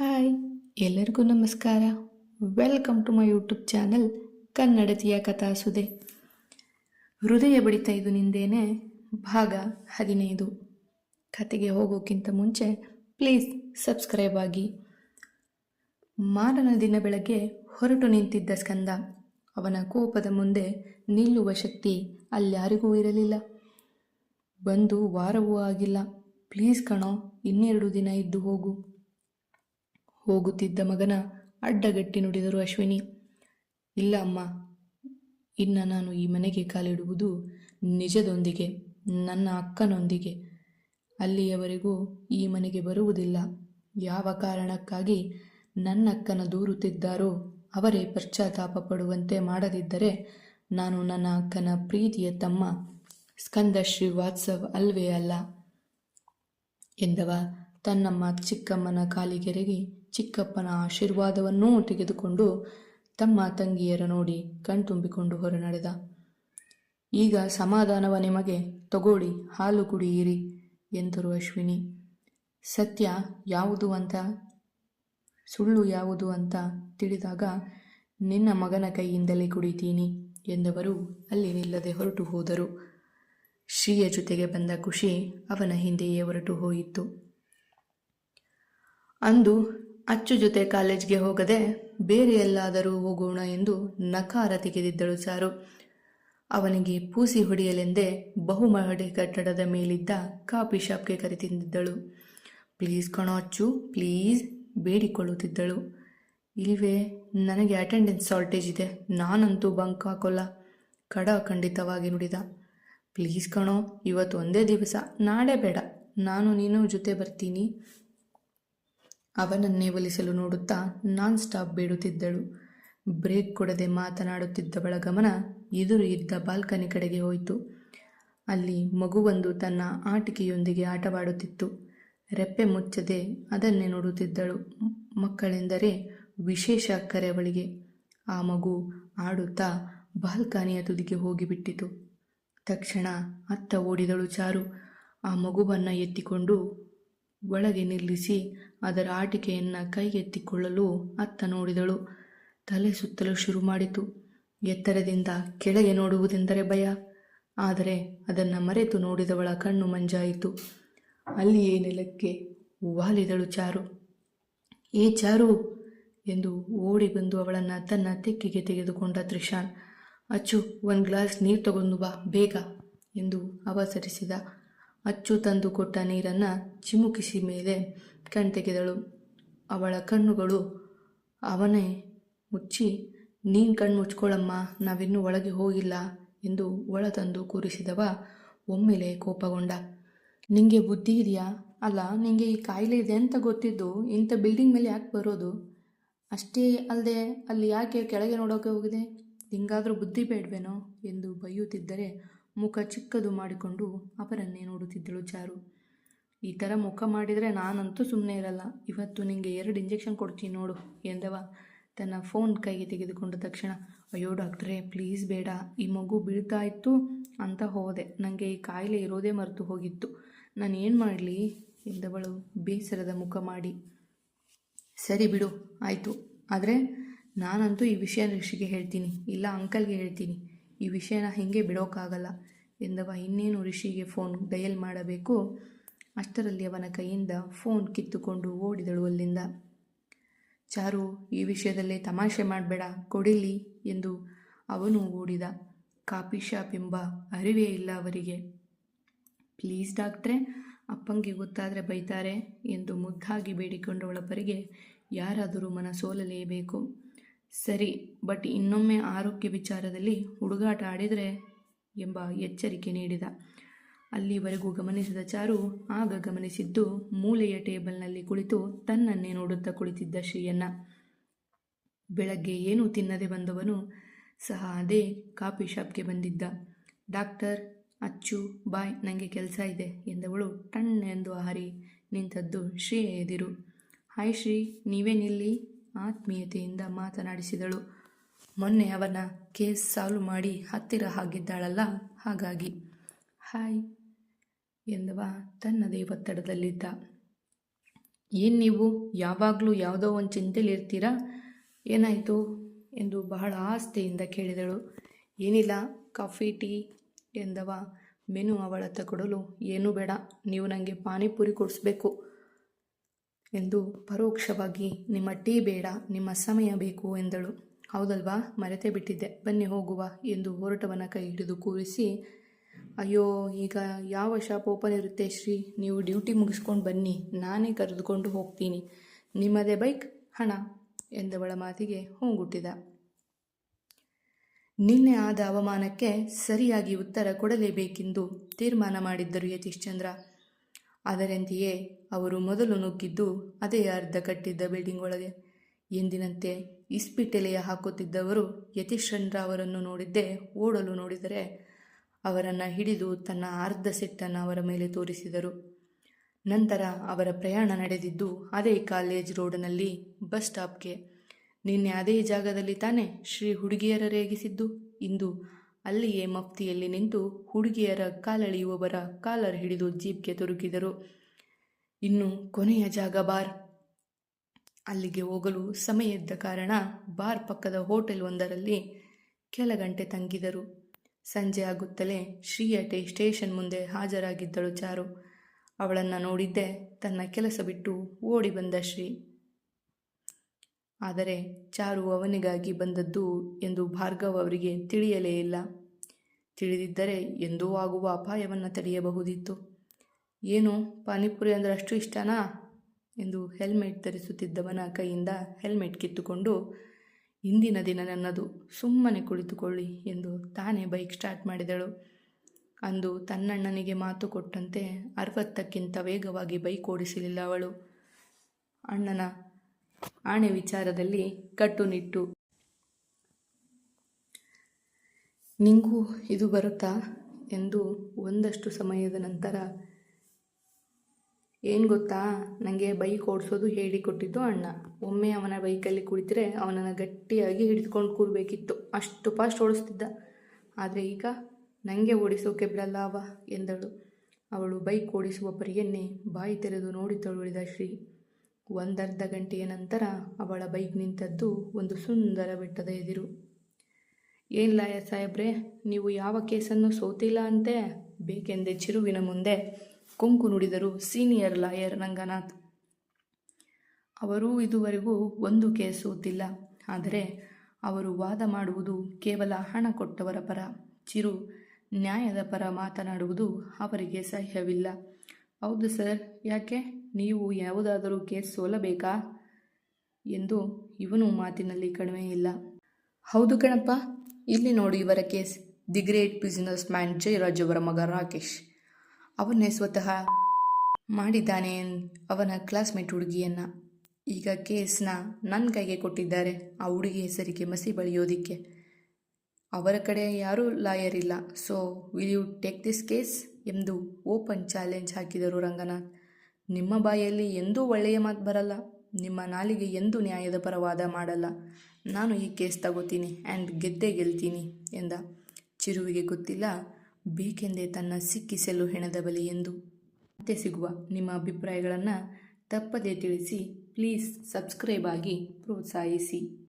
Hi, ಎಲ್ಲರಿಗೂ ನಮಸ್ಕಾರ. Welcome to my YouTube channel ಕನ್ನಡತಿಯ ಕಥಾಸುದೆ. ಹೃದಯ ಬಡಿತ ಇದು ನಿಂದೇನೆ, ಭಾಗ ಹದಿನೈದು. ಕತೆಗೆ ಹೋಗೋಕ್ಕಿಂತ ಮುಂಚೆ ಪ್ಲೀಸ್ ಸಬ್ಸ್ಕ್ರೈಬ್ ಆಗಿ. ಮಾರನ ದಿನ ಬೆಳಗ್ಗೆ ಹೊರಟು ನಿಂತಿದ್ದ ಸ್ಕಂದ. ಅವನ ಕೋಪದ ಮುಂದೆ ನಿಲ್ಲುವ ಶಕ್ತಿ ಅಲ್ಯಾರಿಗೂ ಇರಲಿಲ್ಲ. ಬಂದು ವಾರವೂ ಆಗಿಲ್ಲ. ಪ್ಲೀಸ್ ಕಣೋ, ಇನ್ನೆರಡು ದಿನ ಇದ್ದು ಹೋಗು. ಹೋಗುತ್ತಿದ್ದ ಮಗನ ಅಡ್ಡಗಟ್ಟಿ ನುಡಿದರು ಅಶ್ವಿನಿ. ಇಲ್ಲ ಅಮ್ಮ, ಇನ್ನು ನಾನು ಈ ಮನೆಗೆ ಕಾಲಿಡುವುದು ನಿಜದೊಂದಿಗೆ, ನನ್ನ ಅಕ್ಕನೊಂದಿಗೆ. ಅಲ್ಲಿಯವರೆಗೂ ಈ ಮನೆಗೆ ಬರುವುದಿಲ್ಲ. ಯಾವ ಕಾರಣಕ್ಕಾಗಿ ನನ್ನ ಅಕ್ಕನ ದೂರುತ್ತಿದ್ದಾರೋ ಅವರೇ ಪಶ್ಚಾತ್ತಾಪ ಪಡುವಂತೆ ಮಾಡದಿದ್ದರೆ ನಾನು ನನ್ನ ಅಕ್ಕನ ಪ್ರೀತಿಯ ತಮ್ಮ ಸ್ಕಂದ ಶ್ರೀವಾತ್ಸವ್ ಅಲ್ವೇ ಅಲ್ಲ ಎಂದವ ತನ್ನಮ್ಮ ಚಿಕ್ಕಮ್ಮನ ಕಾಲಿಗೆರೆಗಿ ಚಿಕ್ಕಪ್ಪನ ಆಶೀರ್ವಾದವನ್ನೂ ತೆಗೆದುಕೊಂಡು ತಮ್ಮ ತಂಗಿಯರ ನೋಡಿ ಕಣ್ತುಂಬಿಕೊಂಡು ಹೊರನಡೆದ. ಈಗ ಸಮಾಧಾನವ ನಿಮಗೆ ತಗೋಳಿ ಹಾಲು ಕುಡಿಯಿರಿ, ಎಂದರು ಅಶ್ವಿನಿ. ಸತ್ಯ ಯಾವುದು ಅಂತ, ಸುಳ್ಳು ಯಾವುದು ಅಂತ ತಿಳಿದಾಗ, ನಿನ್ನ ಮಗನ ಕೈಯಿಂದಲೇ ಕುಡಿತೀನಿ, ಎಂದವರು ಅಲ್ಲಿ ನಿಲ್ಲದೆ ಹೊರಟು ಹೋದರು. ಶ್ರೀಯ ಜೊತೆಗೆ ಬಂದ ಖುಷಿ ಅವನ ಹಿಂದೆಯೇ ಹೊರಟು ಹೋಯಿತು. ಅಂದು ಅಚ್ಚು ಜೊತೆ ಕಾಲೇಜ್ಗೆ ಹೋಗದೆ ಬೇರೆ ಎಲ್ಲಾದರೂ ಹೋಗೋಣ ಎಂದು ನಕಾರ ತೆಗೆದಿದ್ದಳು ಸಾರು. ಅವನಿಗೆ ಪೂಸಿ ಹೊಡೆಯಲೆಂದೇ ಬಹುಮಹಡಿ ಕಟ್ಟಡದ ಮೇಲಿದ್ದ ಕಾಫಿ ಶಾಪ್ಗೆ ಕರೆತಿದ್ದಿದ್ದಳು ಪ್ಲೀಸ್ ಕಣೋ ಅಚ್ಚು, ಪ್ಲೀಸ್, ಬೇಡಿಕೊಳ್ಳುತ್ತಿದ್ದಳು. ಇಲ್ವೇ, ನನಗೆ ಅಟೆಂಡೆನ್ಸ್ ಶಾರ್ಟೇಜ್ ಇದೆ. ನಾನಂತೂ ಬಂಕ್ ಹಾಕೋಲ್ಲ. ಕಡ ಖಂಡಿತವಾಗಿ ನುಡಿದ. ಪ್ಲೀಸ್ ಕಣೋ ಇವತ್ತು ಒಂದೇ ದಿವಸ. ನಾಳೆ ಬೇಡ. ನಾನು ನೀನು ಜೊತೆ ಬರ್ತೀನಿ. ಅವನನ್ನೇ ಒಲಿಸಲು ನೋಡುತ್ತಾ ನಾನ್ ಸ್ಟಾಪ್ ಬೀಡುತ್ತಿದ್ದಳು. ಬ್ರೇಕ್ ಕೊಡದೆ ಮಾತನಾಡುತ್ತಿದ್ದವಳ ಗಮನ ಎದುರು ಇದ್ದ ಬಾಲ್ಕನಿ ಕಡೆಗೆ ಹೋಯಿತು. ಅಲ್ಲಿ ಮಗುವೊಂದು ತನ್ನ ಆಟಿಕೆಯೊಂದಿಗೆ ಆಟವಾಡುತ್ತಿತ್ತು. ರೆಪ್ಪೆ ಮುಚ್ಚದೆ ಅದನ್ನೇ ನೋಡುತ್ತಿದ್ದಳು. ಮಕ್ಕಳೆಂದರೆ ವಿಶೇಷ ಅಕ್ಕರೆ ಅವಳಿಗೆ ಆ ಮಗು ಆಡುತ್ತಾ ಬಾಲ್ಕನಿಯ ತುದಿಗೆ ಹೋಗಿಬಿಟ್ಟಿತು. ತಕ್ಷಣ ಅತ್ತ ಓಡಿದಳು ಚಾರು. ಆ ಮಗುವನ್ನು ಎತ್ತಿಕೊಂಡು ಒಳಗೆ ನಿಲ್ಲಿಸಿ ಅದರ ಆಟಿಕೆಯನ್ನು ಕೈಗೆತ್ತಿಕೊಳ್ಳಲು ಅತ್ತ ನೋಡಿದಳು. ತಲೆ ಸುತ್ತಲು ಶುರು ಮಾಡಿತು. ಎತ್ತರದಿಂದ ಕೆಳಗೆ ನೋಡುವುದೆಂದರೆ ಭಯ. ಆದರೆ ಅದನ್ನು ಮರೆತು ನೋಡಿದವಳ ಕಣ್ಣು ಮಂಜಾಯಿತು. ಅಲ್ಲಿಯೇ ನೆಲಕ್ಕೆ ವಾಲಿದಳು ಚಾರು. ಏ ಚಾರು! ಎಂದು ಓಡಿ ಬಂದು ಅವಳನ್ನು ತನ್ನ ತೆಕ್ಕಿಗೆ ತೆಗೆದುಕೊಂಡ ತ್ರಿಶಾನ್ ಅಚ್ಚು, ಒಂದು ಗ್ಲಾಸ್ ನೀರು ತಗೊಂಡು ಬಾ, ಬೇಗ! ಎಂದು ಅವಸರಿಸಿದ. ಅಚ್ಚು ತಂದು ಕೊಟ್ಟ ನೀರನ್ನು ಚಿಮುಕಿಸಿ ಮೇಲೆ ಕಣ್ತೆಗೆದಳು. ಅವಳ ಕಣ್ಣುಗಳು ಅವನೇ ಮುಚ್ಚಿ, ನೀನು ಕಣ್ಣು ಮುಚ್ಕೊಳ್ಳಮ್ಮ ನಾವಿನ್ನೂ ಒಳಗೆ ಹೋಗಿಲ್ಲ ಎಂದು ಒಳ ತಂದು ಕೂರಿಸಿದವ ಒಮ್ಮೆಲೆ ಕೋಪಗೊಂಡ. ನಿಂಗೆ ಬುದ್ಧಿ ಇದೆಯಾ? ಅಲ್ಲ, ನಿಂಗೆ ಈ ಕಾಯಿಲೆ ಇದೆ ಅಂತ ಗೊತ್ತಿದ್ದು, ಇಂಥ ಬಿಲ್ಡಿಂಗ್ ಮೇಲೆ ಯಾಕೆ ಬರೋದು? ಅಷ್ಟೇ ಅಲ್ಲದೆ ಅಲ್ಲಿ ಯಾಕೆ ಕೆಳಗೆ ನೋಡೋಕೆ ಹೋಗಿದೆ? ಹಿಂಗಾದರೂ ಬುದ್ಧಿ ಬೇಡವೇನೋ? ಎಂದು ಬೈಯುತ್ತಿದ್ದರೆ ಮುಖ ಚಿಕ್ಕದು ಮಾಡಿಕೊಂಡು ಅವರನ್ನೇ ನೋಡುತ್ತಿದ್ದಳು ಚಾರು. ಈ ಥರ ಮುಖ ಮಾಡಿದರೆ ನಾನಂತೂ ಸುಮ್ಮನೆ ಇರಲ್ಲ. ಇವತ್ತು ನಿಮಗೆ ಎರಡು ಇಂಜೆಕ್ಷನ್ ಕೊಡ್ತೀನಿ ನೋಡು ಎಂದವ. ತನ್ನ ಫೋನ್ ಕೈಗೆ ತೆಗೆದುಕೊಂಡ ತಕ್ಷಣ, ಅಯ್ಯೋ ಡಾಕ್ಟ್ರೇ, ಪ್ಲೀಸ್ ಬೇಡ. ಈ ಮಗು ಬೀಳ್ತಾ ಇತ್ತು ಅಂತ ಹೋದೆ. ನನಗೆ ಈ ಕಾಯಿಲೆ ಇರೋದೇ ಮರೆತು ಹೋಗಿತ್ತು. ನಾನು ಏನು ಮಾಡಲಿ? ಎಂದವಳು ಬೇಸರದ ಮುಖ ಮಾಡಿ. ಸರಿ ಬಿಡು, ಆಯಿತು. ಆದರೆ ನಾನಂತೂ ಈ ವಿಷಯ ಋಷಿಗೆ ಹೇಳ್ತೀನಿ. ಇಲ್ಲ ಅಂಕಲ್ಗೆ ಹೇಳ್ತೀನಿ. ಈ ವಿಷಯನ ಹೀಗೆ ಬಿಡೋಕ್ಕಾಗಲ್ಲ ಎಂದವ. ಇನ್ನೇನು ಋಷಿಗೆ ಫೋನ್ ಡಯಲ್ ಮಾಡಬೇಕು? ಅಷ್ಟರಲ್ಲಿ ಅವನ ಕೈಯಿಂದ ಫೋನ್ ಕಿತ್ತುಕೊಂಡು ಓಡಿದಳು ಅಲ್ಲಿಂದ. ಚಾರು, ಈ ವಿಷಯದಲ್ಲೇ ತಮಾಷೆ ಮಾಡಬೇಡ, ಕೊಡಿಲಿ ಎಂದು ಅವನು ಓಡಿದ. ಕಾಪಿ ಶಾಪ್ ಎಂಬ ಅರಿವೇ ಇಲ್ಲ ಅವರಿಗೆ. ಪ್ಲೀಸ್ ಡಾಕ್ಟ್ರೆ ಅಪ್ಪಂಗೆ ಗೊತ್ತಾದರೆ ಬೈತಾರೆ ಎಂದು ಮುದ್ದಾಗಿ ಬೇಡಿಕೊಂಡವಳ ಪರಿಗೆ ಯಾರಾದರೂ ಮನ ಸೋಲಲೇಬೇಕು ಸರಿ, ಬಟ್ ಇನ್ನೊಮ್ಮೆ ಆರೋಗ್ಯ ವಿಚಾರದಲ್ಲಿ ಹುಡುಗಾಟ ಆಡಿದರೆ ಎಂಬ ಎಚ್ಚರಿಕೆ ನೀಡಿದ. ಅಲ್ಲಿವರೆಗೂ ಗಮನಿಸಿದ ಚಾರು ಆಗ ಗಮನಿಸಿದ್ದು ಮೂಲೆಯ ಟೇಬಲ್ನಲ್ಲಿ ಕುಳಿತು ತನ್ನನ್ನೇ ನೋಡುತ್ತಾ ಕುಳಿತಿದ್ದ ಶ್ರೀಯನ್ನ ಬೆಳಗ್ಗೆ ಏನು ತಿನ್ನದೆ ಬಂದವನು ಸಹ ಅದೇ ಕಾಫಿ ಶಾಪ್ಗೆ ಬಂದಿದ್ದ. ಡಾಕ್ಟರ್, ಅಚ್ಚು, ಬಾಯ್ ನನಗೆ ಕೆಲಸ ಇದೆ ಎಂದವಳು ಟಣ್ಣೆಂದು ಹಾರಿ ನಿಂತದ್ದು ಶ್ರೀಯ ಎದಿರು. ಹಾಯ್ ಶ್ರೀ ನೀವೇ ನಿಲ್ಲಿ ಆತ್ಮೀಯತೆಯಿಂದ ಮಾತನಾಡಿಸಿದಳು. ಮೊನ್ನೆ ಅವನ ಕೇಸ್ ಸಾಲ್ವ್ ಮಾಡಿ ಹತ್ತಿರ ಹಾಗಿದ್ದಾಳಲ್ಲ, ಹಾಗಾಗಿ. ಹಾಯ್, ಎಂದವ ತನ್ನದೇ ಒತ್ತಡದಲ್ಲಿದ್ದ. ಏನು ನೀವು ಯಾವಾಗಲೂ ಯಾವುದೋ ಒಂದು ಚಿಂತೆಲಿರ್ತೀರಾ ಏನಾಯಿತು? ಎಂದು ಬಹಳ ಆಸ್ತೆಯಿಂದ ಕೇಳಿದಳು. ಏನಿಲ್ಲ, ಕಾಫಿ, ಟೀ, ಎಂದವ. ಮೆನು ಅವಳತ್ತ ಕೊಡಲು ಏನೂ ಬೇಡ. ನೀವು ನನಗೆ ಪಾನಿಪುರಿ ಕೊಡಿಸ್ಬೇಕು. ಎಂದು ಪರೋಕ್ಷವಾಗಿ, ನಿಮ್ಮ ಟೀ ಬೇಡ, ನಿಮ್ಮ ಸಮಯ ಬೇಕು ಎಂದಳು. ಹೌದಲ್ವಾ? ಮರೆತೇ ಬಿಟ್ಟಿದ್ದೆ. ಬನ್ನಿ ಹೋಗುವ ಎಂದು ಹೊರಟವನ ಕೈ ಹಿಡಿದು ಕೂರಿಸಿ, ಅಯ್ಯೋ, ಈಗ ಯಾವ ಶಾಪ್ ಓಪನ್ ಇರುತ್ತೆ ಶ್ರೀ? ನೀವು ಡ್ಯೂಟಿ ಮುಗಿಸ್ಕೊಂಡು ಬನ್ನಿ. ನಾನೇ ಕರೆದುಕೊಂಡು ಹೋಗ್ತೀನಿ. ನಿಮ್ಮದೇ ಬೈಕ್? ಹಣ? ಎಂದವಳ ಮಾತಿಗೆ ಹೋಗುಟ್ಟಿದ. ನಿನ್ನೆ ಆದ ಅವಮಾನಕ್ಕೆ ಸರಿಯಾಗಿ ಉತ್ತರ ಕೊಡಲೇಬೇಕೆಂದು ತೀರ್ಮಾನ ಮಾಡಿದ್ದರು ಯತೀಶ್ ಚಂದ್ರ ಅದರಂತೆಯೇ ಅವರು ಮೊದಲು ನುಗ್ಗಿದ್ದು ಅದೇ ಅರ್ಧ ಕಟ್ಟಿದ್ದ ಬಿಲ್ಡಿಂಗ್ ಒಳಗೆ. ಎಂದಿನಂತೆ ಇಸ್ಪಿಟೆಲೆಯ ಹಾಕುತ್ತಿದ್ದವರು ಯತೀಶ್ ಚಂದ್ರ ಅವರನ್ನು ನೋಡಿದ್ದೇ ಓಡಲು ನೋಡಿದರೆ ಅವರನ್ನು ಹಿಡಿದು ತನ್ನ ಅರ್ಧ ಸಿಟ್ಟನ್ನು ಅವರ ಮೇಲೆ ತೋರಿಸಿದರು. ನಂತರ ಅವರ ಪ್ರಯಾಣ ನಡೆದಿದ್ದು ಅದೇ ಕಾಲೇಜ್ ರೋಡ್ನಲ್ಲಿ ಬಸ್ ಸ್ಟಾಪ್ಗೆ. ನಿನ್ನೆ ಅದೇ ಜಾಗದಲ್ಲಿ ತಾನೇ ಶ್ರೀ ಹುಡುಗಿಯರ ರೇಗಿಸಿದ್ದು. ಇಂದು ಅಲ್ಲಿಯೇ ಮಫ್ತಿಯಲ್ಲಿ ನಿಂತು ಹುಡುಗಿಯರ ಕಾಲಳಿಯುವವರ ಕಾಲರ್ ಹಿಡಿದು ಜೀಪ್ಗೆ ತುರುಕಿದರು ಇನ್ನು ಕೊನೆಯ ಜಾಗ ಬಾರ್. ಅಲ್ಲಿಗೆ ಹೋಗಲು ಸಮಯ ಇದ್ದ ಕಾರಣ ಬಾರ್ ಪಕ್ಕದ ಹೋಟೆಲ್ ಒಂದರಲ್ಲಿ ಕೆಲ ಗಂಟೆ ತಂಗಿದರು. ಸಂಜೆ ಆಗುತ್ತಲೇ ಶ್ರೀಯಟೆ ಸ್ಟೇಷನ್ ಮುಂದೆ ಹಾಜರಾಗಿದ್ದಳು ಚಾರು. ಅವಳನ್ನು ನೋಡಿದ್ದೆ ತನ್ನ ಕೆಲಸ ಬಿಟ್ಟು ಓಡಿ ಬಂದ ಶ್ರೀ. ಆದರೆ ಚಾರು ಅವನಿಗಾಗಿ ಬಂದದ್ದು ಎಂದು ಭಾರ್ಗವ್ ಅವರಿಗೆ ತಿಳಿಯಲೇ ಇಲ್ಲ. ತಿಳಿದಿದ್ದರೆ ಎಂದೂ ಆಗುವ ಅಪಾಯವನ್ನು ತಡೆಯಬಹುದಿತ್ತು. ಏನು, ಪಾನಿಪುರಿ ಅಂದರೆ ಅಷ್ಟು ಇಷ್ಟನಾ? ಎಂದು ಹೆಲ್ಮೆಟ್ ಧರಿಸುತ್ತಿದ್ದವನ ಕೈಯಿಂದ ಹೆಲ್ಮೆಟ್ ಕಿತ್ತುಕೊಂಡು, ಇಂದಿನ ದಿನ ನನ್ನದು ಸುಮ್ಮನೆ ಕುಳಿತುಕೊಳ್ಳಿ ಎಂದು ತಾನೇ ಬೈಕ್ ಸ್ಟಾರ್ಟ್ ಮಾಡಿದಳು. ಅಂದು ತನ್ನಣ್ಣನಿಗೆ ಮಾತು ಕೊಟ್ಟಂತೆ ಅರವತ್ತಕ್ಕಿಂತ ವೇಗವಾಗಿ ಬೈಕ್ ಓಡಿಸಲಿಲ್ಲ ಅವಳು. ಅಣ್ಣನ ಆಣೆ ವಿಚಾರದಲ್ಲಿ ಕಟ್ಟುನಿಟ್ಟು. ನಿಂಗೂ ಇದು ಬರುತ್ತಾ? ಎಂದು ಒಂದಷ್ಟು ಸಮಯದ ನಂತರ, ಏನು ಗೊತ್ತಾ? ನನಗೆ ಬೈಕ್ ಓಡಿಸೋದು ಹೇಳಿಕೊಟ್ಟಿದ್ದು ಅಣ್ಣ. ಒಮ್ಮೆ ಅವನ ಬೈಕಲ್ಲಿ ಕುಳಿತರೆ ಅವನನ್ನು ಗಟ್ಟಿಯಾಗಿ ಹಿಡಿದುಕೊಂಡು ಕೂರಬೇಕಿತ್ತು. ಅಷ್ಟು ಫಾಸ್ಟ್ ಓಡಿಸ್ತಿದ್ದ. ಆದರೆ ಈಗ ನನಗೆ ಓಡಿಸೋಕೆ ಬಿಡಲ್ಲ ಎಂದಳು. ಅವಳು ಬೈಕ್ ಓಡಿಸುವ ಪರಿಯನ್ನೇ ಬಾಯಿ ತೆರೆದು ನೋಡಿ ತಳುಳಿದ ಶ್ರೀ. ಒಂದರ್ಧ ಗಂಟೆಯ ನಂತರ ಅವಳ ಬೈಕ್ ನಿಂತದ್ದು ಒಂದು ಸುಂದರ ಬೆಟ್ಟದ ಎದಿರು. ಏನು ಲಾಯ ಸಾಹೇಬ್ರೆ, ನೀವು ಯಾವ ಕೇಸನ್ನು ಸೋತಿಲ್ಲ ಅಂತೆ? ಬೇಕೆಂದೇ ಚಿರುವಿನ ಮುಂದೆ ಕೊಂಕು ನುಡಿದರು ಸೀನಿಯರ್ ಲಾಯರ್ ರಂಗನಾಥ್. ಅವರೂ ಇದುವರೆಗೂ ಒಂದು ಕೇಸ್ ಸೋತಿಲ್ಲ, ಆದರೆ ಅವರು ವಾದ ಮಾಡುವುದು ಕೇವಲ ಹಣ ಕೊಟ್ಟವರ ಪರ. ಚಿರು ನ್ಯಾಯದ ಪರ ಮಾತನಾಡುವುದು ಅವರಿಗೆ ಸಹ್ಯವಿಲ್ಲ. ಹೌದು ಸರ್, ಯಾಕೆ? ನೀವು ಯಾವುದಾದರೂ ಕೇಸ್ ಸೋಲಬೇಕಾ? ಎಂದು ಇವನು ಮಾತಿನಲ್ಲಿ ಕಡಿಮೆ ಇಲ್ಲ. ಹೌದು ಕಣಪ್ಪ, ಇಲ್ಲಿ ನೋಡು ಇವರ case. The great businessman Jayaraj ಅವರ ಮಗ ರಾಕೇಶ್. ಅವನ್ನೇ ಸ್ವತಃ ಮಾಡಿದ್ದಾನೆ ಅವನ ಕ್ಲಾಸ್ಮೇಟ್ ಹುಡುಗಿಯನ್ನ. ಈಗ ಕೇಸ್ನ ನನ್ನ ಕೈಗೆ ಕೊಟ್ಟಿದ್ದಾರೆ ಆ ಹುಡುಗಿ ಹೆಸರಿಗೆ ಮಸಿ ಬಳಿಯೋದಿಕ್ಕೆ. ಅವರ ಕಡೆ ಯಾರೂ ಲಾಯರ್ ಇಲ್ಲ. So, will you take this case? ಎಂದು ಓಪನ್ ಚಾಲೆಂಜ್ ಹಾಕಿದರು ರಂಗನಾಥ್. ನಿಮ್ಮ ಬಾಯಲ್ಲಿ ಎಂದೂ ಒಳ್ಳೆಯ ಮಾತು ಬರಲ್ಲ, ನಿಮ್ಮ ನಾಲಿಗೆ ಎಂದೂ ನ್ಯಾಯದ ಪರವಾದ ಮಾಡಲ್ಲ. ನಾನು ಈ ಕೇಸ್ ತಗೋತೀನಿ ಆ್ಯಂಡ್ ಗೆದ್ದೇ ಗೆಲ್ತೀನಿ ಎಂದ. ಚಿರುವಿಗೆ ಗೊತ್ತಿಲ್ಲ, ಬೇಕೆಂದೇ ತನ್ನ ಸಿಕ್ಕಿಸಲು ಹೆಣದ ಬಲಿ ಎಂದು. ಮತ್ತೆ ಸಿಗುವ ನಿಮ್ಮ ಅಭಿಪ್ರಾಯಗಳನ್ನು ತಪ್ಪದೇ ತಿಳಿಸಿ, ಪ್ಲೀಸ್ ಸಬ್ಸ್ಕ್ರೈಬ್ ಆಗಿ ಪ್ರೋತ್ಸಾಹಿಸಿ.